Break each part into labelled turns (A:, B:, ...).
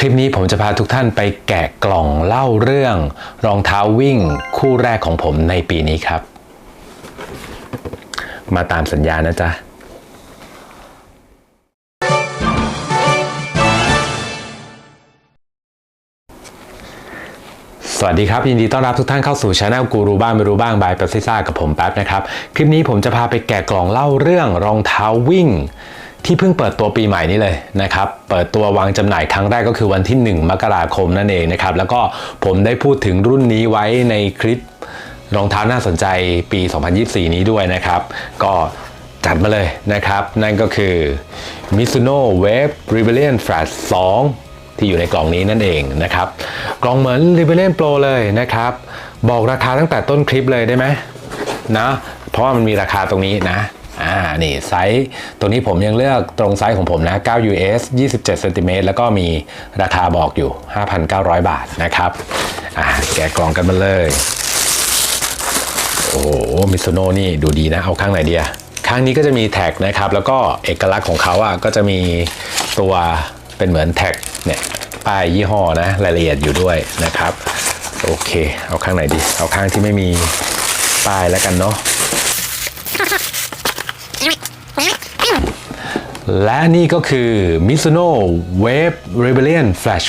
A: คลิปนี้ผมจะพาทุกท่านไปแกะกล่องเล่าเรื่อง รองเท้าวิ่งคู่แรกของผมในปีนี้ครับ มาตามสัญญานะจ๊ะสวัสดีครับ ยินดีต้อนรับทุกท่านเข้าสู่ช anel กูรู้บ้างไม่รู้บ้างบายประซิซ่ากับผมแป๊บนะครับ คลิปนี้ผมจะพาไปแกะกล่องเล่าเรื่องรองเท้าวิ่ง ที่เพิ่งเปิดตัวปีใหม่นี้เลยนะครับ เปิดตัววางจำหน่ายครั้งแรกก็คือวันที่ 1 มกราคมนั่นเองนะครับ แล้วก็ผมได้พูดถึงรุ่นนี้ไว้ในคลิปรองเท้าน่าสนใจปี 2024 นี้ด้วยนะครับ ก็จัดมาเลยนะครับ นั่นก็คือ Mizuno Wave Rebellion Flash 2 ที่อยู่ในกล่องนี้นั่นเองนะครับ กล่องเหมือน Rebellion Pro เลยนะครับ บอกราคาตั้งแต่ต้นคลิปเลยได้ไหมนะ เพราะว่ามันมีราคาตรงนี้นะ อ่านี่ไซส์ตัวนี้ผมยังเลือกตรงไซส์ของผมนะ9 US 27เซนติเมตรแล้วก็มีราคาบอกอยู่ 5,900 บาทนะครับอ่าแกะกล่องกันมาเลย โอ้โหมิซูโน่นี่ดูดีนะ เอาข้างไหนดีอะข้างนี้ก็จะมีแท็กนะครับ แล้วก็เอกลักษณ์ของเขาอะก็จะมีตัวเป็นเหมือนแท็กเนี่ยป้ายยี่ห้อนะรายละเอียดอยู่ด้วยนะครับ โอเค เอาข้างไหนดี เอาข้างที่ไม่มีป้ายแล้วกันเนาะ และนี่ก็คือ Mizuno Wave Rebellion Flash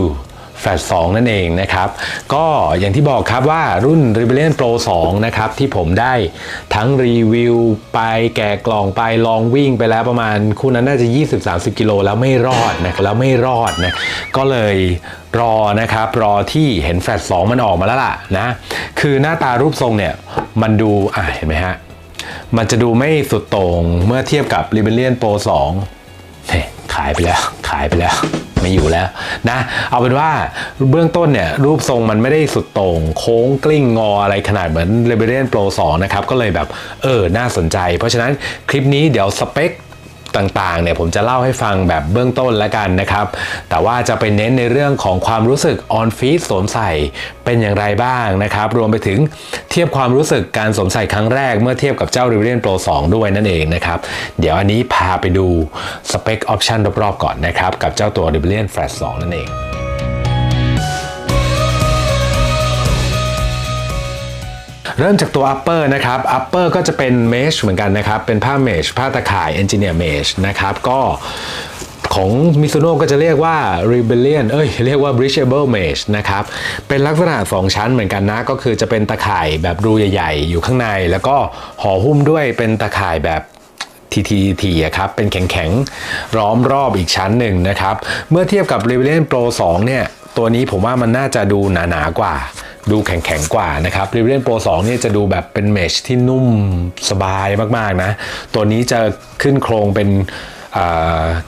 A: 2 Flash 2 นั่นเองนะครับ ก็อย่างที่บอกครับว่ารุ่น Rebellion Pro 2 นะครับ ที่ผมได้ทั้งรีวิวไปแกะกล่องไปลองวิ่งไปแล้วประมาณคู่นั้นน่าจะ 20-30 กิโลแล้วไม่รอดนะแล้วไม่รอดนะก็เลยรอนะครับ รอที่เห็นแฟลช2 มันออกมาแล้วล่ะนะ คือหน้าตารูปทรงเนี่ย มันดูอะเห็นไหมฮะ มันจะดูไม่สุดโต่งเมื่อเทียบกับ Rebellion Pro 2เฮ้ยขายไปแล้ว ขายไปแล้วไม่อยู่แล้วนะ เอาเป็นว่าเบื้องต้นเนี่ย รูปทรงมันไม่ได้สุดโต่งโค้งกลิ้งงออะไรขนาดเหมือน Rebellion Pro 2 นะครับ ก็เลยแบบ เออ น่าสนใจ เพราะฉะนั้นคลิปนี้เดี๋ยวสเปค ต่างๆเนี่ยผมจะเล่าให้ฟังแบบเบื้องต้นแล้วกันนะครับ แต่ว่าจะไปเน้นในเรื่องของความรู้สึกออนฟีดสวมใส่เป็นอย่างไรบ้างนะครับ รวมไปถึงเทียบความรู้สึกการสวมใส่ครั้งแรกเมื่อเทียบกับเจ้า Rebellion Pro 2 ด้วยนั่นเองนะครับ เดี๋ยวอันนี้พาไปดูสเปคออปชันรอบๆก่อนนะครับ กับเจ้าตัว Rebellion Flash 2 นั่นเอง เริ่มจากตัว upper นะครับ upper ก็จะเป็น mesh เหมือนกันนะครับ เป็นผ้า mesh ผ้าตะข่าย engineer mesh นะครับก็ของ Mizuno ก็จะเรียกว่า Rebellion เอ้ย เรียกว่า breachable mesh นะครับ เป็นลักษณะ 2 ชั้นเหมือนกันนะ ก็คือจะเป็นตะข่ายแบบรูใหญ่ ๆ อยู่ข้างใน แล้วก็ห่อหุ้มด้วยเป็นตะข่ายแบบทีทีทีอะครับ เป็นแข็งๆ ล้อมรอบอีกชั้นหนึ่งนะครับ เมื่อเทียบกับ Rebellion Pro 2 เนี่ย ตัวนี้ผมว่ามันน่าจะดูหนา ๆ กว่า ดูแข็ง ๆ กว่านะครับ Rebellion Pro 2เนี่ยจะดูแบบเป็นเมชที่นุ่มสบายมาก ๆ นะ ตัวนี้จะขึ้นโครงเป็น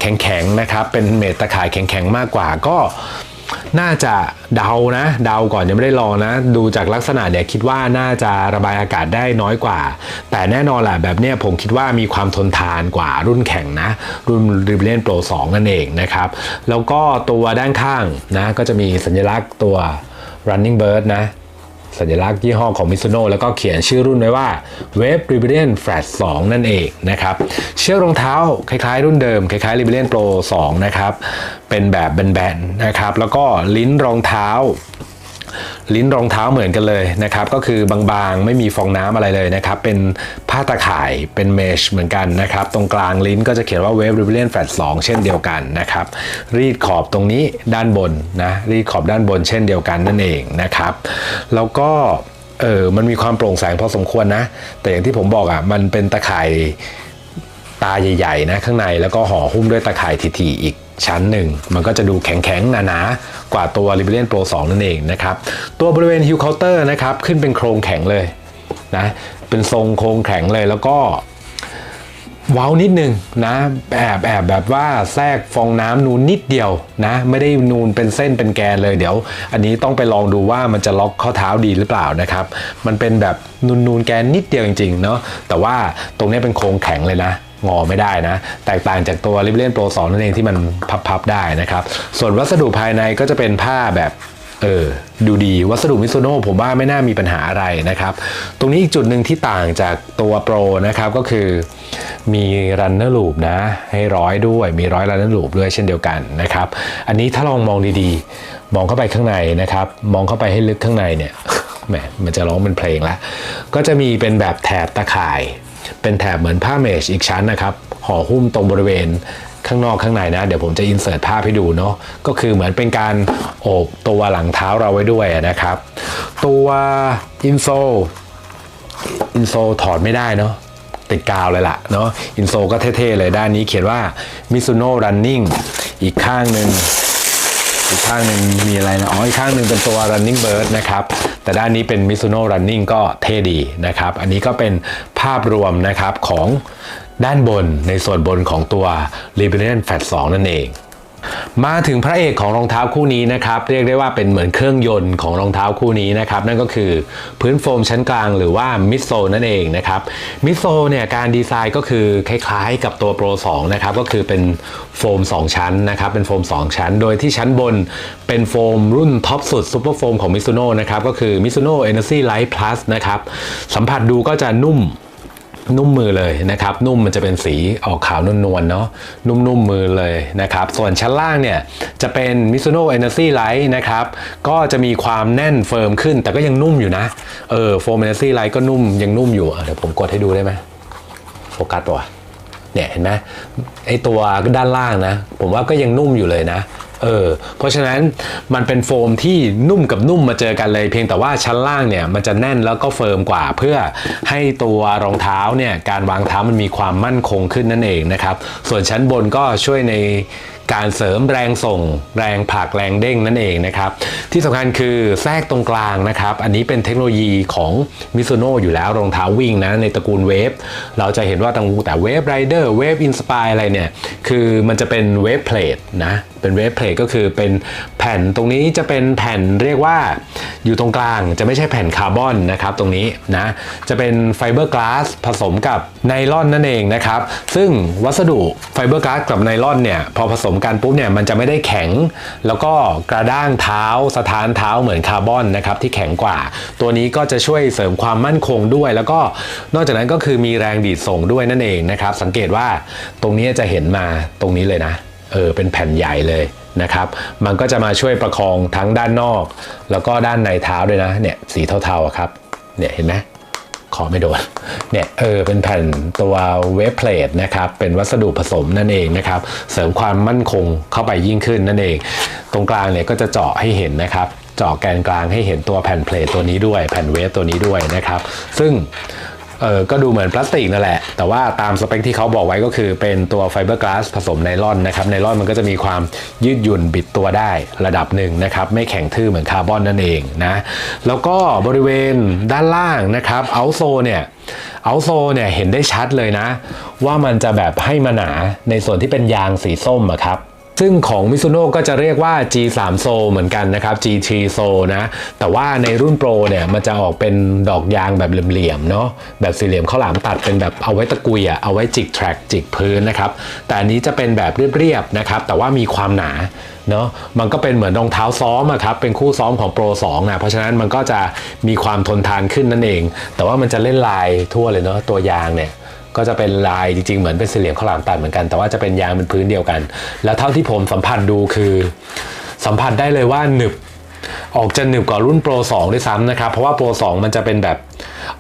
A: แข็ง ๆ นะครับ เป็นเมตตะข่ายแข็ง ๆ มากกว่าก็ น่าจะเดานะเดาก่อนยังไม่ได้ลองนะ ดูจากลักษณะเนี่ยคิดว่าน่าจะระบายอากาศได้น้อยกว่า แต่แน่นอนแหละแบบเนี้ยผมคิดว่ามีความทนทานกว่ารุ่นแข่งนะ รุ่น Rebellion Pro 2นั่นเองนะครับ แล้วก็ตัวด้านข้างนะก็จะมีสัญลักษณ์ตัว running bird นะ สัญลักษณ์ยี่ห้อของมิซูโน่แล้วก็เขียนชื่อรุ่นไว้ว่า Wave Rebellion Flash 2นั่นเองนะครับเชือกรองเท้าคล้ายๆ รุ่นเดิม คล้ายๆ Rebellion Pro 2นะครับเป็นแบบแบนๆนะครับแล้วก็ลิ้นรองเท้า ลิ้นรองเท้าเหมือนกันเลยนะครับก็คือบางๆ ไม่มีฟองน้ำอะไรเลยนะครับ เป็นผ้าตะข่ายเป็นเมชเหมือนกันนะครับ ตรงกลางลิ้นก็จะเขียนว่า Wave Rebellion Flash 2เช่นเดียวกันนะครับ รีดขอบตรงนี้ด้านบนนะรีดขอบด้านบนเช่นเดียวกันนั่นเองนะครับ แล้วก็เออมันมีความโปร่งแสงพอสมควรนะ แต่อย่างที่ผมบอกอะมันเป็นตะข่ายตาใหญ่ๆนะข้างในแล้วก็ห่อหุ้มด้วยตะข่ายทีๆอีก ชั้นหนึ่งมันก็จะดูแข็งๆหนาๆกว่าตัว Rebellion Pro 2 นั่นเองนะครับ ตัวบริเวณ Heel Counter นะครับขึ้นเป็นโครงแข็งเลยนะเป็นทรงโครงแข็งเลยแล้วก็เว้านิดนึงนะแอบแอบแบบว่าแทรกฟองน้ำนูนนิดเดียวนะ ไม่ได้นูนเป็นเส้นเป็นแกนเลยเดี๋ยว อันนี้ต้องไปลองดูว่ามันจะล็อกข้อเท้าดีหรือเปล่านะครับ มันเป็นแบบนูนนูนแกนนิดเดียวจริงๆเนาะแต่ว่าตรงนี้เป็นโครงแข็งเลยนะ งอไม่ได้นะ แตกต่างจากตัว Rebellion Pro 2นั่นเองที่มันพับๆได้นะครับ ส่วนวัสดุภายในก็จะเป็นผ้าแบบเออดูดีวัสดุมิ z ุโน่ผมว่าไม่น่ามีปัญหาอะไรนะครับ ตรงนี้อีกจุดหนึ่งที่ต่างจากตัวโปรนะครับก็คือมีรันเนอร์ลูปนะให้ร้อยด้วยมีร้อยรันเนอร์ลูปด้วยเช่นเดียวกันนะครับ อันนี้ถ้าลองมองดีๆ มองเข้าไปข้างในนะครับ มองเข้าไปให้ลึกข้างในเนี่ยแหมมันจะร้องเป็นเพลงล้วก็จะมีเป็นแบบแถบตะข่าย เป็นแถบเหมือนผ้าเมชอีกชั้นนะครับห่อหุ้มตรงบริเวณข้างนอกข้างในนะ เดี๋ยวผมจะอินเสิร์ตภาพให้ดูเนาะก็คือเหมือนเป็นการโอบตัวหลังเท้าเราไว้ด้วยนะครับ ตัวอินโซอินโซถอดไม่ได้เนาะติดกาวเลยล่ะเนาะอินโซก็เท่ๆเลยด้านนี้เขียนว่า Mizuno Running อีกข้างหนึ่งอีกข้างหนึ่งมีอะไรนะอ๋ออีกข้างหนึ่งเป็นตัว running bird นะครับ แต่ด้านนี้เป็น Mizuno running ก็เท่ดีนะครับ อันนี้ก็เป็นภาพรวมนะครับของด้านบนในส่วนบนของตัว Rebellion Fat 2 นั่นเอง มาถึงพระเอกของรองเท้าคู่นี้นะครับ เรียกได้ว่าเป็นเหมือนเครื่องยนต์ของรองเท้าคู่นี้นะครับ นั่นก็คือพื้นโฟมชั้นกลางหรือว่ามิโซนั่นเองนะครับมิโซเนี่ยการดีไซน์ก็คือคล้ายๆกับตัว Pro 2นะครับก็คือเป็นโฟม 2 ชั้นนะครับเป็นโฟม 2 ชั้น โดยที่ชั้นบนเป็นโฟมรุ่นท็อปสุดซูเปอร์โฟมของมิซูโน่นะครับก็คือ Mizuno Energy Light Plus นะครับสัมผัสดูก็จะนุ่ม นุ่มมือเลยนะครับ นุ่มมันจะเป็นสีออกขาวนวลๆเนาะนุ่มๆมือเลยนะครับ ส่วนชั้นล่างเนี่ยจะเป็น Mizuno Energy Light นะครับก็จะมีความแน่นเฟิร์มขึ้น แต่ก็ยังนุ่มอยู่นะเออโฟม Energy Light ก็นุ่มยังนุ่มอยู่เดี๋ยวผมกดให้ดูได้ไหมโฟกัสตัวเนี่ยเห็นไหมไอตัวด้านล่างนะ ผมว่าก็ยังนุ่มอยู่เลยนะ เออเพราะฉะนั้นมันเป็นโฟมที่นุ่มกับนุ่มมาเจอกันเลยเพียงแต่ว่าชั้นล่างเนี่ยมันจะแน่นแล้วก็เฟิร์มกว่าเพื่อให้ตัวรองเท้าเนี่ยการวางเท้ามันมีความมั่นคงขึ้นนั่นเองนะครับส่วนชั้นบนก็ช่วยในการเสริมแรงส่ง แรงผลักแรงเด้งนั่นเองนะครับ ที่สำคัญคือแทรกตรงกลางนะครับ อันนี้เป็นเทคโนโลยีของ Mizuno อยู่แล้วรองเท้าวิ่งนะในตระกูลเวฟเราจะเห็นว่าตั้งแต่เวฟไรเดอร์เวฟอินสปายอะไรเนี่ย คือมันจะเป็นเวฟเพลทนะ เป็นเวฟเพลทก็คือเป็นแผ่นตรงนี้จะเป็นแผ่นเรียกว่าอยู่ตรงกลางจะไม่ใช่แผ่นคาร์บอนนะครับตรงนี้นะจะเป็นไฟเบอร์กลาสผสมกับไนลอนนั่นเองนะครับ ซึ่งวัสดุไฟเบอร์กลาสกับไนลอนเนี่ยพอผสมกันปุ๊บเนี่ยมันจะไม่ได้แข็ง แล้วก็กระด้างเท้าสถานเท้าเหมือนคาร์บอนนะครับที่แข็งกว่า ตัวนี้ก็จะช่วยเสริมความมั่นคงด้วย แล้วก็นอกจากนั้นก็คือมีแรงดีดส่งด้วยนั่นเองนะครับ สังเกตว่าตรงนี้จะเห็นมาตรงนี้เลยนะเออเป็นแผ่นใหญ่เลยนะครับ มันก็จะมาช่วยประคองทั้งด้านนอก แล้วก็ด้านในเท้าด้วยนะเนี่ยสีเทาๆครับเนี่ยเห็นไหม ขอไม่โดนเนี่ยเออเป็นแผ่นตัวเวฟเพลทนะครับเป็นวัสดุผสมนั่นเองนะครับ เสริมความมั่นคงเข้าไปยิ่งขึ้นนั่นเอง ตรงกลางเนี่ยก็จะเจาะให้เห็นนะครับเจาะแกนกลางให้เห็นตัวแผ่นเพลทตัวนี้ด้วย แผ่นเวฟตัวนี้ด้วยนะครับ ซึ่ง เออก็ดูเหมือนพลาสติกนั่นแหละ แต่ว่าตามสเปคที่เขาบอกไว้ก็คือเป็นตัวไฟเบอร์กลาสผสมไนลอนนะครับไนลอนมันก็จะมีความยืดหยุ่นบิดตัวได้ระดับหนึ่งนะครับ ไม่แข็งทื่อเหมือนคาร์บอนนั่นเองนะ แล้วก็บริเวณด้านล่างนะครับเอาโซเนี่ยเอาโซเนี่ยเห็นได้ชัดเลยนะ ว่ามันจะแบบให้มาหนาในส่วนที่เป็นยางสีส้มอะครับ ซึ่งของ Mizuno ก็จะเรียกว่า G3 โซเหมือนกันนะครับ G3 โซนะ แต่ว่าในรุ่นโปรเนี่ยมันจะออกเป็นดอกยางแบบเหลี่ยมๆเนาะแบบสี่เหลี่ยมข้าวหลามตัดเป็นแบบเอาไว้ตะกุยอะเอาไว้จิกแทร็กจิกพื้นนะครับ แต่อันนี้จะเป็นแบบเรียบๆนะครับ แต่ว่ามีความหนาเนาะมันก็เป็นเหมือนรองเท้าซ้อมอะครับเป็นคู่ซ้อมของโปร2นะเพราะฉะนั้นมันก็จะมีความทนทานขึ้นนั่นเอง แต่ว่ามันจะเล่นลายทั่วเลยเนาะตัวยางเนี่ย ก็จะเป็นลายจริงๆ เหมือนเป็นสี่เหลี่ยมข้าวหลามตัดเหมือนกัน แต่ว่าจะเป็นยางเป็นพื้นเดียวกัน แล้วเท่าที่ผมสัมผัสดูคือ สัมผัสได้เลยว่าหนึบออกจะหนึบกว่ารุ่นโปร2ด้วยซ้ำนะครับ เพราะว่าโปร2มันจะเป็นแบบ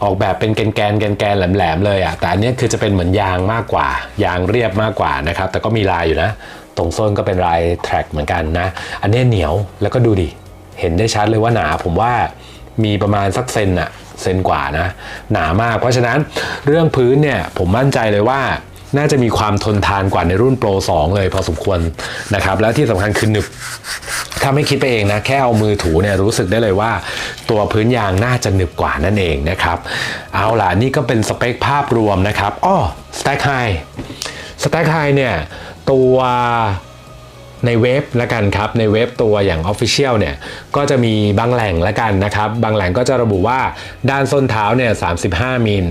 A: ออกแบบเป็นแกนแกนแกนแกนแหลมๆเลยอะ่ะแต่อันนี้คือจะเป็นเหมือนยางมากกว่า ยางเรียบมากกว่านะครับ แต่ก็มีลายอยู่นะ ตรงส้นก็เป็นลายแทร็กเหมือนกันนะ อันนี้เหนียวแล้วก็ดูดิ เห็นได้ชัดเลยว่าหนาผมว่ามีประมาณสักเซนอะ เซนกว่านะ หนามาก เพราะฉะนั้นเรื่องพื้นเนี่ยผมมั่นใจเลยว่าน่าจะมีความทนทานกว่าในรุ่นโปร 2 เลยพอสมควรนะครับ แล้วที่สำคัญคือหนึบถ้าไม่คิดไปเองนะ แค่เอามือถูเนี่ยรู้สึกได้เลยว่า ตัวพื้นยางน่าจะหนึบกว่านั่นเองนะครับ เอาล่ะ นี่ก็เป็นสเปคภาพรวมนะครับอ้อ Stack High Stack High เนี่ยตัว ในเว็บละกันครับ ในเว็บตัวอย่าง Official เนี่ยก็จะมีบางแหล่งละกันนะครับ บางแหล่งก็จะระบุว่าด้านส้นเท้าเนี่ย 35 มิล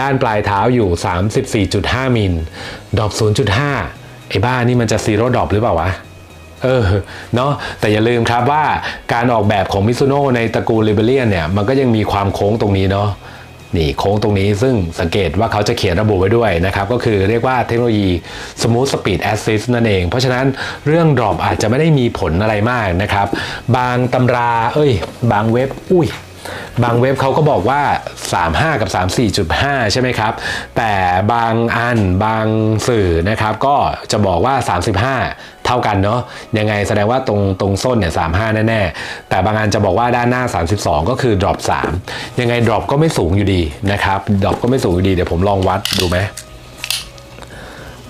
A: ด้านปลายเท้าอยู่ 34.5 มิล ดอป0.5 ไอ้บ้านี่มันจะซีโร่ดอปหรือเปล่าวะเออเนาะแต่อย่าลืมครับว่าการออกแบบของมิซูโน่ในตระกูล r e b e l l i o n เนี่ย มันก็ยังมีความโค้งตรงนี้เนาะ นี่โค้งตรงนี้ซึ่งสังเกตว่าเขาจะเขียนระบุไว้ด้วยนะครับ ก็คือเรียกว่าเทคโนโลยี Smooth Speed Assist นั่นเอง เพราะฉะนั้นเรื่องดรอปอาจจะไม่ได้มีผลอะไรมากนะครับ บางตำราเอ้ย บางเว็บ อุ้ย บางเว็บเขาก็บอกว่า 35 กับ 34.5 ใช่ไหมครับ แต่บางอันบางสื่อนะครับ ก็จะบอกว่า 35 เท่ากันเนาะยังไงแสดงว่าตรงตรงส้นเนี่ย35 แน่ๆ แต่บางอันจะบอกว่าด้านหน้า 32 ก็คือ drop 3 ยังไง drop ก็ไม่สูงอยู่ดีนะครับ drop ก็ไม่สูงอยู่ดี เดี๋ยวผมลองวัดดูไหม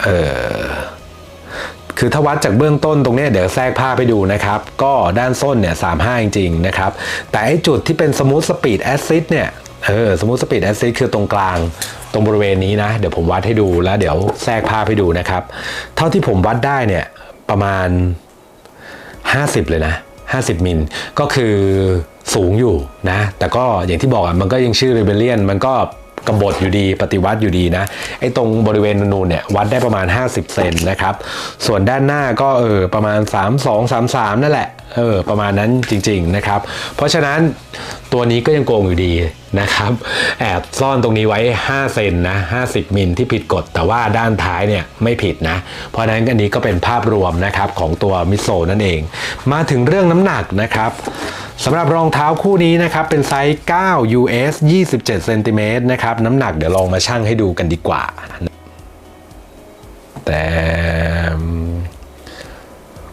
A: เออ คือถ้าวัดจากเบื้องต้นตรงนี้เดี๋ยวแทรกภาพไปดูนะครับ ก็ด้านส้นเนี่ย35จริงๆนะครับ แต่ไอ้จุดที่เป็น smooth speed acid เนี่ยเออ smooth speed acid คือตรงกลางตรงบริเวณนี้นะ เดี๋ยวผมวัดให้ดูแล้วเดี๋ยวแทรกภาพให้ดูนะครับ เท่าที่ผมวัดได้เนี่ยประมาณ 50 เลยนะ 50 มิลก็คือสูงอยู่นะ แต่ก็อย่างที่บอกอะมันก็ยังชื่อ Rebellion มันก็ กบฏอยู่ดีปฏิวัติอยู่ดีนะไอ้ตรงบริเวณนูนเนี่ยวัดได้ประมาณ 50 เซนนะครับ ส่วนด้านหน้าก็เออประมาณ 32 33 นั่นแหละเออประมาณนั้นจริงๆนะครับ เพราะฉะนั้นตัวนี้ก็ยังโกงอยู่ดีนะครับแอบซ่อนตรงนี้ไว้ 5 เซนนะ50 มิลที่ผิดกฎ แต่ว่าด้านท้ายเนี่ยไม่ผิดนะ เพราะฉะนั้นอันนี้ก็เป็นภาพรวมนะครับของตัวมิโซนั่นเอง มาถึงเรื่องน้ำหนักนะครับ สำหรับรองเท้าคู่นี้นะครับ เป็นไซส์ 9 US 27เซนติเมตรนะครับ น้ำหนักเดี๋ยวลองมาชั่งให้ดูกันดีกว่า แต่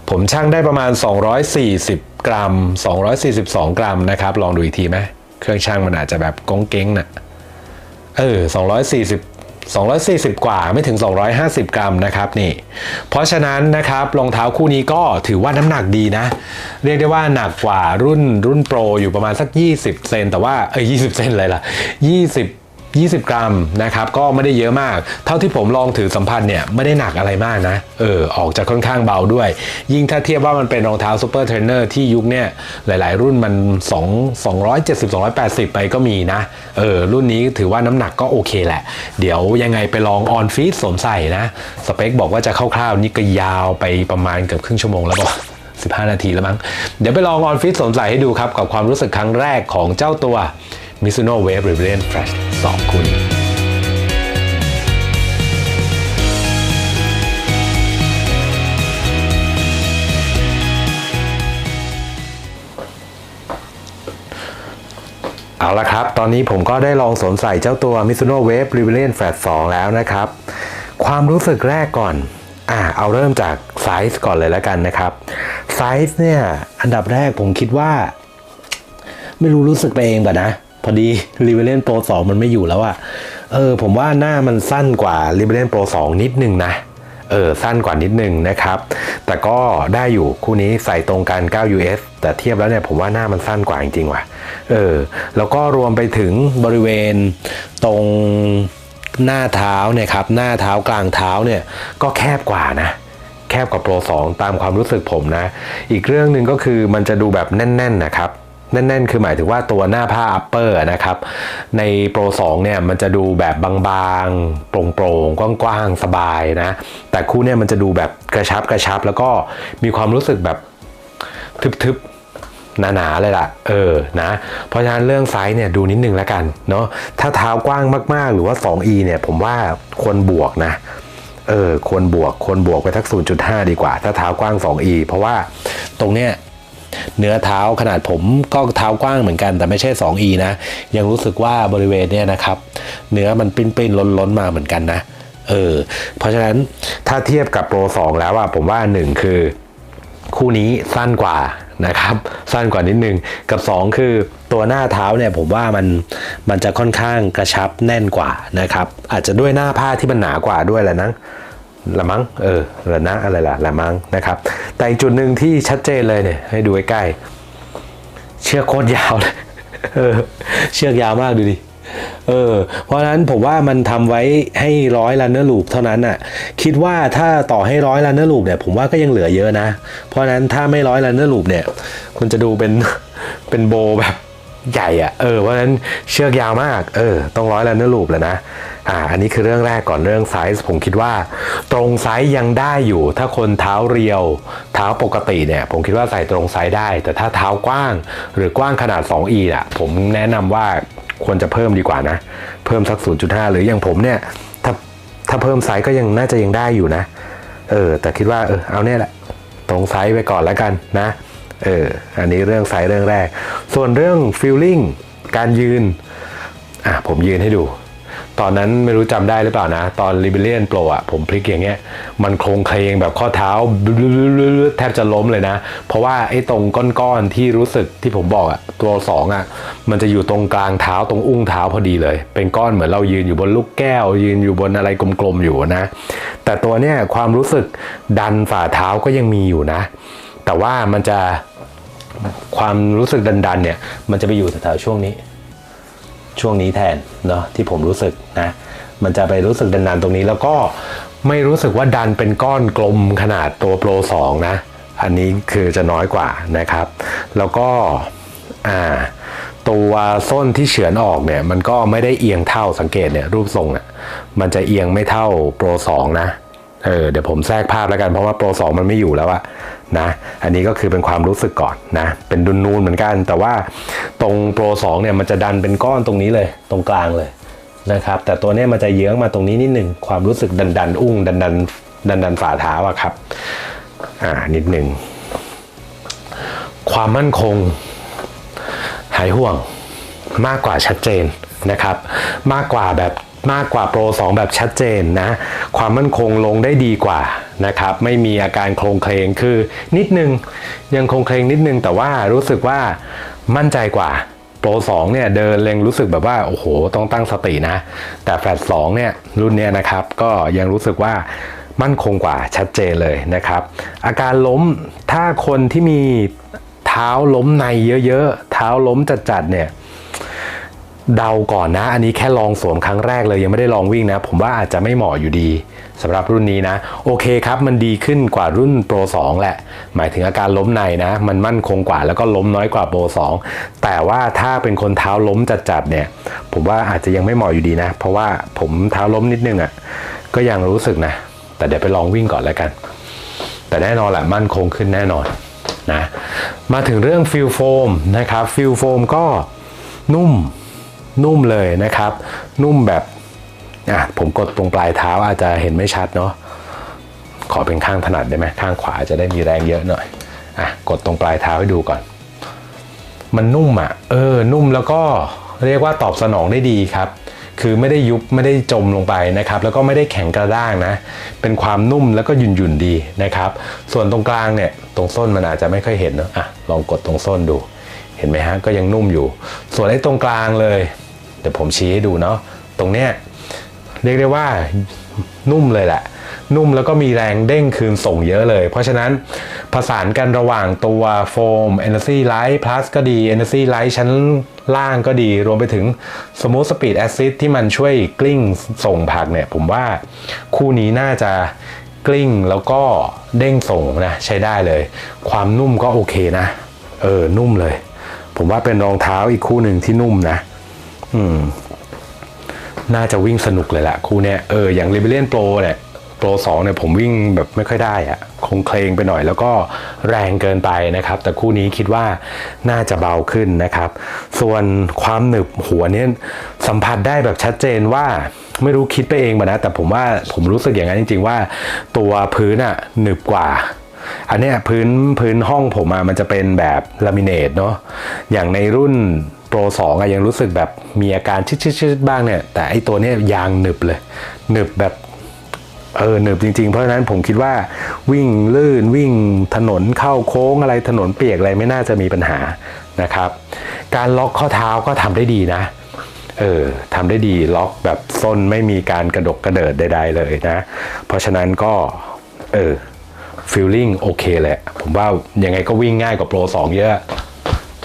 A: ผมชั่งได้ประมาณ 240 กรัม 242 กรัมนะครับ ลองดูอีกทีไหม เครื่องชั่งมันอาจจะแบบก้งเก้งนะ่ะ เออ 240 240 กว่าไม่ถึง 250 กรัมนะครับนี่เพราะฉะนั้นนะครับรองเท้าคู่นี้ก็ถือว่าน้ำหนักดีนะ เรียกได้ว่าหนักกว่ารุ่นรุ่นโปรอยู่ประมาณสัก 20 เซนแต่ว่าเออ20 เซนเลยล่ะ 20 20 กรัมนะครับก็ไม่ได้เยอะมาก เท่าที่ผมลองถือสัมผัสเนี่ยไม่ได้หนักอะไรมากนะเออออกจะค่อนข้างเบาด้วย ยิ่งถ้าเทียบว่ามันเป็นรองเท้าซูเปอร์เทรนเนอร์ที่ยุคเนี่ยหลาย ๆ รุ่นมัน 2 270 280 ไปก็มีนะเออรุ่นนี้ถือว่าน้ำหนักก็โอเคแหละ เดี๋ยวยังไงไปลองออนฟีดสวมใส่นะ สเปคบอกว่าจะคร่าว ๆ นี่ก็ยาวไปประมาณเกือบครึ่งชั่วโมงแล้วบอก15 นาทีแล้วมั้ง เดี๋ยวไปลองออนฟิตสวมใส่ให้ดูครับ กับความรู้สึกครั้งแรกของเจ้าตัว Mizuno Wave Rebellion Fresh 2คู่นี้เอาละครับ ตอนนี้ผมก็ได้ลองสวมใส่เจ้าตัว Mizuno Wave Rebellion Flat 2แล้วนะครับ ความรู้สึกแรกก่อน อ่า เอาเริ่มจากไซส์ก่อนเลยแล้วกันนะครับ ไซส์เนี่ย อันดับแรกผมคิดว่า ไม่รู้รู้สึกไปเองป่ะนะ พอดี r e v e l i o n Pro 2มันไม่อยู่แล้วอะเออ ผมว่าหน้ามันสั้นกว่า r e v e l i o n Pro 2นิดนึงนะเออสั้นกว่านิดนึงนะครับ แต่ก็ได้อยู่คู่นี้ใส่ตรงกัน 9 US แต่เทียบแล้วเนี่ยผมว่าหน้ามันสั้นกว่าจริงๆว่ะ เออ แล้วก็รวมไปถึงบริเวณตรงหน้าเท้าเนี่ยครับ หน้าเท้ากลางเท้าเนี่ยก็แคบกว่านะ แคบกว่าโปร 2 ตามความรู้สึกผมนะ อีกเรื่องหนึ่งก็คือมันจะดูแบบแน่น ๆนะครับ แน่นๆ คือหมายถึงว่าตัวหน้าผ้าอัปเปอร์นะครับ ในโปร 2 เนี่ยมันจะดูแบบบางๆ โปร่งๆ กว้างๆ สบายนะ แต่คู่เนี่ยมันจะดูแบบกระชับกระชับ แล้วก็มีความรู้สึกแบบทึบๆหนาๆเลยล่ะ เออ นะ เพราะฉะนั้นเรื่องไซส์เนี่ยดูนิดนึงแล้วกัน เนาะ ถ้าเท้ากว้างมากๆ หรือว่า 2e เนี่ย ผมว่าควรบวกนะ เออ ควรบวก ควรบวกไปทัก 0.5 ดีกว่า ถ้าเท้ากว้าง 2e เพราะว่าตรงเนี้ย เนื้อเท้าขนาดผมก็เท้ากว้างเหมือนกันแต่ไม่ใช่ 2e นะ ยังรู้สึกว่าบริเวณเนี้ยนะครับ เนื้อมันปิ้นๆล้นๆมาเหมือนกันนะ เออ เพราะฉะนั้นถ้าเทียบกับโปร 2 แล้วอะผมว่า 1 คือ คู่นี้สั้นกว่านะครับ สั้นกว่านิดนึง กับ 2 คือตัวหน้าเท้าเนี่ยผมว่ามันมันจะค่อนข้างกระชับแน่นกว่านะครับ อาจจะด้วยหน้าผ้าที่มันหนากว่าด้วยแหละนะ ละมั้งเออละนะอะไรล่ะละมั้งนะครับ แต่อีกจุดหนึ่งที่ชัดเจนเลยเนี่ยให้ดูใกล้เชือกโคตรยาวเลยเออเชือกยาวมากดูดิเออเพราะฉะนั้นผมว่ามันทำไว้ให้ร้อยลันเนอร์ลูปเท่านั้นน่ะคิดว่าถ้าต่อให้ร้อยลันเนอร์ลูปเนี่ยผมว่าก็ยังเหลือเยอะนะ เพราะฉะนั้นถ้าไม่ร้อยลันเนอร์ลูปเนี่ยคุณจะดูเป็นเป็นโบแบบใหญ่อะเออเพราะฉะนั้นเชือกยาวมากเออต้องร้อยลันเนอร์ลูปแหละนะ อ่าอันนี้คือเรื่องแรกก่อนเรื่องไซส์ผมคิดว่า ตรงไซส์ยังได้อยู่ ถ้าคนเท้าเรียว เท้าปกติเนี่ย ผมคิดว่าใส่ตรงไซส์ได้ แต่ถ้าเท้ากว้าง หรือกว้างขนาด 2e อะ ผมแนะนำว่าควรจะเพิ่มดีกว่านะ เพิ่มสัก 0.5 หรืออย่างผมเนี่ยถ้าถ้าเพิ่มไซส์ก็ยังน่าจะยังได้อยู่นะ เออ แต่คิดว่าเออเอาเนี่ยแหละ ตรงไซส์ไปก่อนแล้วกันนะเอออันนี้เรื่องไซส์เรื่องแรก ส่วนเรื่องฟีลลิ่งการยืนอะผมยืนให้ดู ตอนนั้นไม่รู้จำได้หรือเปล่านะ ตอน r e b e l l i o n Pro อะผมพลิกอย่างเงี้ย มันโครงเคลงแบบข้อเท้าแทบจะล้มเลยนะ เพราะว่าไอ้ตรงก้อนๆที่รู้สึกที่ผมบอกอะตัวสองอะมันจะอยู่ตรงกลางเท้าตรงอุ้งเท้าพอดีเลย เป็นก้อนเหมือนเรายืนอยู่บนลูกแก้ว ยืนอยู่บนอะไรกลมๆอยู่นะ แต่ตัวเนี้ยความรู้สึกดันฝ่าเท้าก็ยังมีอยู่นะ แต่ว่ามันจะความรู้สึกดันๆเนี่ยมันจะไปอยู่แถวๆช่วงนี้ ช่วงนี้แทนเนาะที่ผมรู้สึกนะมันจะไปรู้สึกดันๆตรงนี้แล้วก็ไม่รู้สึกว่าดันเป็นก้อนกลมขนาดตัวโปร 2 นะ อันนี้คือจะน้อยกว่านะครับ แล้วก็ตัวส้นที่เฉือนออกเนี่ย มันก็ไม่ได้เอียงเท่าสังเกตเนี่ยรูปทรงอะมันจะเอียงไม่เท่าโปร 2 นะเออเดี๋ยวผมแทรกภาพแล้วกันเพราะว่าโปร 2 มันไม่อยู่แล้วอะ นะอันนี้ก็คือเป็นความรู้สึกก่อนนะเป็นดุนนูนเหมือนกัน แต่ว่าตรงโปร2เนี่ยมันจะดันเป็นก้อนตรงนี้เลยตรงกลางเลยนะครับแต่ตัวนี้มันจะเยื้องมาตรงนี้นิดหนึ่งความรู้สึกดันดันอุ้งดันดันดันดันฝ่าเท้าอะครับอ่านิดหนึ่งความมั่นคง หายห่วงมากกว่าชัดเจนนะครับ มากกว่าแบบ มากกว่าโปร 2 แบบชัดเจนนะ ความมั่นคงลงได้ดีกว่านะครับ ไม่มีอาการโครงเคลงคือนิดนึง ยังโครงเคลงนิดนึง แต่ว่ารู้สึกว่ามั่นใจกว่าโปร 2 เนี่ยเดินเลงรู้สึกแบบว่า โอ้โห ต้องตั้งสตินะ แต่แฟลต2เนี่ยรุ่นเนี้ยนะครับ ก็ยังรู้สึกว่ามั่นคงกว่าชัดเจนเลยนะครับ อาการล้มถ้าคนที่มีเท้าล้มในเยอะๆ เท้าล้มจัดๆเนี่ย เดาก่อนนะ อันนี้แค่ลองสวมครั้งแรกเลยยังไม่ได้ลองวิ่งนะ ผมว่าอาจจะไม่เหมาะอยู่ดีสำหรับรุ่นนี้นะ โอเคครับ มันดีขึ้นกว่ารุ่นโปร2แหละ หมายถึงอาการล้มในนะ มันมั่นคงกว่าแล้วก็ล้มน้อยกว่าโปร2แต่ว่าถ้าเป็นคนเท้าล้มจัดๆเนี่ย ผมว่าอาจจะยังไม่เหมาะอยู่ดีนะ เพราะว่าผมเท้าล้มนิดนึงอะ่ะก็ยังรู้สึกนะ แต่เดี๋ยวไปลองวิ่งก่อนแล้วกัน แต่แน่นอนแหละมั่นคงขึ้นแน่นอนนะมาถึงเรื่องฟิลโฟมนะครับฟิลโฟมก็นุ่ม นุ่มเลยนะครับ นุ่มแบบอะผมกดตรงปลายเท้าอาจจะเห็นไม่ชัดเนาะขอเป็นข้างถนัดได้ไหมข้างขวาจะได้มีแรงเยอะหน่อยอะกดตรงปลายเท้าให้ดูก่อน มันนุ่มอะเออนุ่มแล้วก็เรียกว่าตอบสนองได้ดีครับ คือไม่ได้ยุบไม่ได้จมลงไปนะครับ แล้วก็ไม่ได้แข็งกระด้างนะ เป็นความนุ่มแล้วก็หยุ่นหยุ่นดีนะครับ ส่วนตรงกลางเนี่ยตรงส้นมันอาจจะไม่ค่อยเห็นเนอะอะลองกดตรงส้นดู เห็นไหมฮะก็ยังนุ่มอยู่ ส่วนไอ้ตรงกลางเลย เดี๋ยวผมชี้ให้ดูเนาะตรงเนี้ยเรียกได้ว่านุ่มเลยแหละ นุ่มแล้วก็มีแรงเด้งคืนส่งเยอะเลย เพราะฉะนั้นผสานกันระหว่างตัวโฟม Energy Light Plus ก็ดี Energy Light ชั้นล่างก็ดีรวมไปถึง Smooth Speed Acid ที่มันช่วยกลิ้งส่งผักเนี่ย ผมว่าคู่นี้น่าจะกลิ้งแล้วก็เด้งส่งนะ ใช้ได้เลย ความนุ่มก็โอเคนะ เออ นุ่มเลย ผมว่าเป็นรองเท้าอีกคู่หนึ่งที่นุ่มนะ อืม น่าจะวิ่งสนุกเลยแหละคู่เนี้ยเอออย่าง r e b e l l i o n Pro เนี่ย Pro 2เนี่ยผมวิ่งแบบไม่ค่อยได้อะคงเคลงไปหน่อยแล้วก็แรงเกินไปนะครับ แต่คู่นี้คิดว่าน่าจะเบาขึ้นนะครับ ส่วนความหนึบหัวเนี่ยสัมผัสได้แบบชัดเจนว่าไม่รู้คิดไปเองป่นะ แต่ผมว่าผมรู้สึกอย่างนั้นจริง ๆ ว่า ตัวพื้นอะหนึบกว่า อันเนี้ยพื้นพื้นห้องผมอะมันจะเป็นแบบลามิเนตเนาะอย่างในรุ่นโปร2อะยังรู้สึกแบบมีอาการชิดๆๆบ้างเนี่ย แต่ไอตัวเนี้ยยางหนึบเลย หนึบแบบเออหนึบจริงๆ เพราะฉะนั้นผมคิดว่าวิ่งลื่นวิ่งถนนเข้าโค้งอะไรถนนเปียกอะไรไม่น่าจะมีปัญหานะครับ การล็อกข้อเท้าก็ทำได้ดีนะเออทำได้ดีล็อกแบบส้นไม่มีการกระดกกระเดิดใดๆเลยนะ เพราะฉะนั้นก็เออ ฟีลลิ่งโอเคแหละ ผมว่ายังไงก็วิ่งง่ายกว่าโปร 2 เยอะ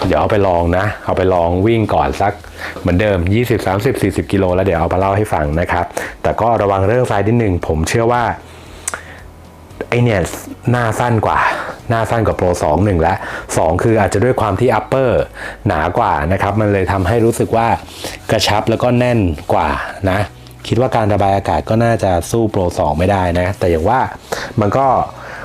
A: เดี๋ยวเอาไปลองนะ เอาไปลองวิ่งก่อนสักเหมือนเดิม 20 30 40 กิโลแล้วเดี๋ยวเอามาเล่าให้ฟังนะครับ แต่ก็ระวังเรื่องไฟนิดนึงผมเชื่อว่าไอเนี่ยหน้าสั้นกว่า หน้าสั้นกว่าโปร2 1 และ 2 คืออาจจะด้วยความที่อัปเปอร์หนากว่านะครับ มันเลยทำให้รู้สึกว่ากระชับแล้วก็แน่นกว่านะคิดว่าการระบายอากาศก็น่าจะสู้โปร 2 ไม่ได้นะ แต่อย่างว่ามันก็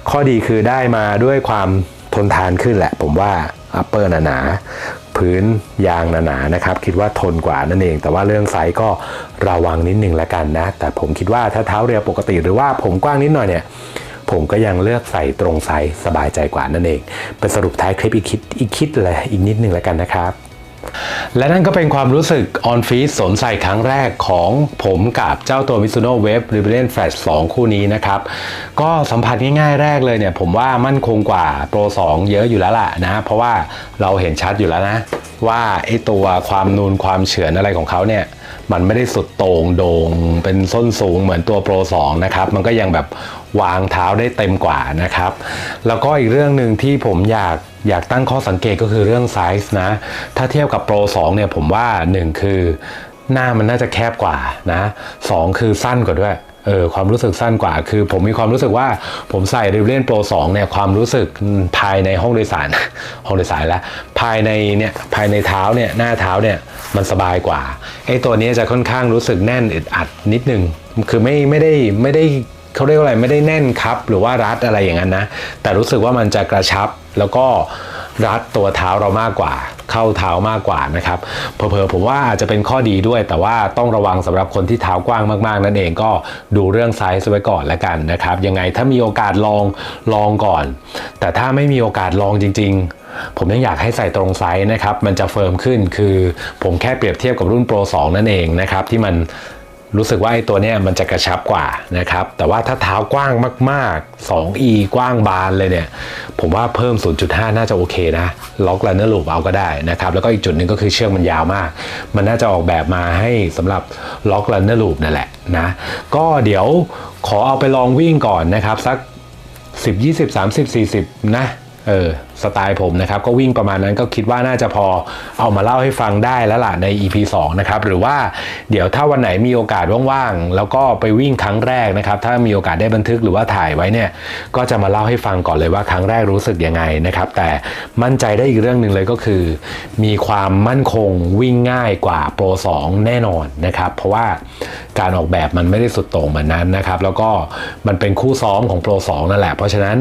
A: ข้อดีคือได้มาด้วยความทนทานขึ้นแหละ ผมว่าอัปเปอร์หนาๆพื้นยางหนาๆนะครับ คิดว่าทนกว่านั่นเอง แต่ว่าเรื่องไซส์ก็ระวังนิดนึงละกันนะ แต่ผมคิดว่าถ้าเท้าเรียวปกติหรือว่าผมกว้างนิดหน่อยเนี่ยผมก็ยังเลือกใส่ตรงไซส์สบายใจกว่านั่นเอง เป็นสรุปท้ายคลิปอีกคิดอีกคิดเลยอีกนิดนึงแล้วกันนะครับ และนั่นก็เป็นความรู้สึก on f e e d สวมใส่ครั้งแรกของผมกับเจ้าตัว Mizuno Wave Rebellion Flash 2 คู่นี้นะครับ ก็สัมผัสง่ายๆแรกเลยเนี่ย ผมว่ามั่นคงกว่า Pro 2 เยอะอยู่แล้วล่ะนะ เพราะว่าเราเห็นชัดอยู่แล้วนะ ว่าไอ้ตัวความนูนความเฉือนอะไรของเขาเนี่ย มันไม่ได้สุดโต่งโด่งเป็นส้นสูงเหมือนตัว Pro 2 นะครับ มันก็ยังแบบวางเท้าได้เต็มกว่านะครับ แล้วก็อีกเรื่องหนึ่งที่ผมอยาก อยากตั้งข้อสังเกตก็คือเรื่องไซส์นะ ถ้าเทียบกับ Pro 2 เนี่ยผมว่า 1 คือหน้ามันน่าจะแคบกว่านะสองคือสั้นกว่าด้วยเออความรู้สึกสั้นกว่า คือผมมีความรู้สึกว่าผมใส่ r i v e l น Pro 2เนี่ยความรู้สึกภายในห้องโดยสารห้องโดยสารแล้วภายในเนี่ยภายในเท้าเนี่ยหน้าเท้าเนี่ยมันสบายกว่าไอ้ตัวนี้จะค่อนข้างรู้สึกแน่นอึดอัดนิดนึงคือไม่ไม่ได้ไม่ได้ เขาเรียกว่าอะไรไม่ได้แน่นครับ หรือว่ารัดอะไรอย่างนั้นนะ แต่รู้สึกว่ามันจะกระชับแล้วก็รัดตัวเท้าเรามากกว่า เข้าเท้ามากกว่านะครับเผลอๆผมว่าอาจจะเป็นข้อดีด้วย แต่ว่าต้องระวังสำหรับคนที่เท้ากว้างมากๆ นั่นเองก็ดูเรื่องไซส์ไว้ก่อนแล้วกันนะครับ ยังไงถ้ามีโอกาสลองลองก่อน แต่ถ้าไม่มีโอกาสลองจริง ๆ ผมยังอยากให้ใส่ตรงไซส์นะครับ มันจะเฟิร์มขึ้นคือผมแค่เปรียบเทียบกับรุ่น Pro 2นั่นเองนะครับที่มัน รู้สึกว่าไอ้ตัวเนี้ยมันจะกระชับกว่านะครับ แต่ว่าถ้าเท้ากว้างมาก ๆ 2e กว้างบานเลยเนี่ย ผมว่าเพิ่ม 0.5 น่าจะโอเคนะ ล็อกแลนเนอร์ลูปเอาก็ได้นะครับ แล้วก็อีกจุดหนึ่งก็คือเชือกมันยาวมาก มันน่าจะออกแบบมาให้สำหรับล็อกแลนเนอร์ลูปนั่นแหละนะ ก็เดี๋ยวขอเอาไปลองวิ่งก่อนนะครับ สัก 10 20 30 40 นะ เออ สไตล์ผมนะครับ ก็วิ่งประมาณนั้นก็คิดว่าน่าจะพอเอามาเล่าให้ฟังได้แล้วล่ะใน EP 2 นะครับ หรือว่าเดี๋ยวถ้าวันไหนมีโอกาสว่างๆ แล้วก็ไปวิ่งครั้งแรกนะครับ ถ้ามีโอกาสได้บันทึกหรือว่าถ่ายไว้เนี่ย ก็จะมาเล่าให้ฟังก่อนเลยว่าครั้งแรกรู้สึกยังไงนะครับ แต่มั่นใจได้อีกเรื่องหนึ่งเลยก็คือ มีความมั่นคงวิ่งง่ายกว่า Pro 2แน่นอนนะครับ เพราะว่าการออกแบบมันไม่ได้สุดโต่งเหมือนนั้นนะครับ แล้วก็มันเป็นคู่ซ้อมของ Pro 2นั่นแหละ เพราะฉะนั้น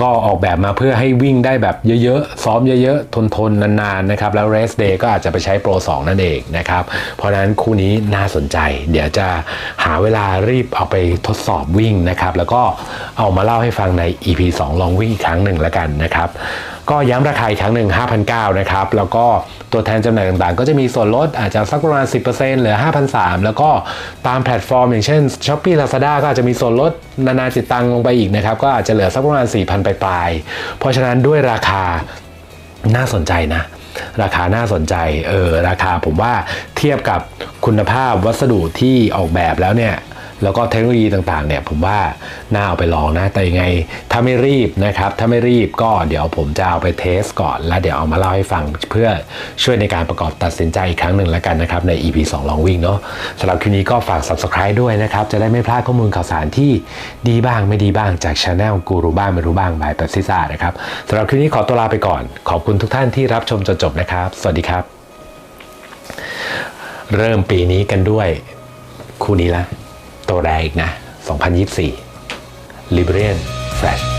A: ก็ออกแบบมาเพื่อให้วิ่งได้แบบเยอะๆ ซ้อมเยอะๆ ทนๆนานๆนะครับ แล้ว rest day ก็อาจจะไปใช้โปร 2 นั่นเองนะครับ เพราะนั้นคู่นี้น่าสนใจ เดี๋ยวจะหาเวลารีบเอาไปทดสอบวิ่งนะครับ แล้วก็เอามาเล่าให้ฟังใน EP 2 ลองวิ่งอีกครั้งหนึ่งแล้วกันนะครับ ก็ย้ำราคาอีกครั้งหนึ่ง5,900นะครับ แล้วก็ตัวแทนจำหน่ายต่างๆ ก็จะมีส่วนลดอาจจะสักประมาณ 10%เหลือ5,300แล้วก็ตามแพลตฟอร์ม อย่างเช่น Shopee Lazada ก็อาจจะมีส่วนลดนานาจิตตังลงไปอีกนะครับ ก็อาจจะเหลือสักประมาณ 4,000 ปลายๆ เพราะฉะนั้นด้วยราคาน่าสนใจนะราคาน่าสนใจ เออ ราคาผมว่าเทียบกับคุณภาพวัสดุที่ออกแบบแล้วเนี่ย แล้วก็เทคโนโลยีต่างๆเนี่ยผมว่าน่าเอาไปลองนะแต่ยังไงถ้าไม่รีบนะครับ ถ้าไม่รีบก็เดี๋ยวผมจะเอาไปเทสก่อน แล้วเดี๋ยวเอามาเล่าให้ฟังเพื่อช่วยในการประกอบตัดสินใจอีกครั้งหนึ่งแล้วกันนะครับใน EP 2 ลองวิ่งเนาะสำหรับคลิปนี้ก็ฝาก subscribe ด้วยนะครับ จะได้ไม่พลาดข้อมูลข่าวสารที่ดีบ้างไม่ดีบ้างจากช anel กูรู้บ้างไม่รู้บ้างบายแบบซิซ่านะครับสำหรับคลิปนี้ขอตัวลาไปก่อน ขอบคุณทุกท่านที่รับชมจนจบนะครับ สวัสดีครับ เริ่มปีนี้กันด้วยคู่นี้ละ ตัวแรงอีกนะ 2024 Liberian Flash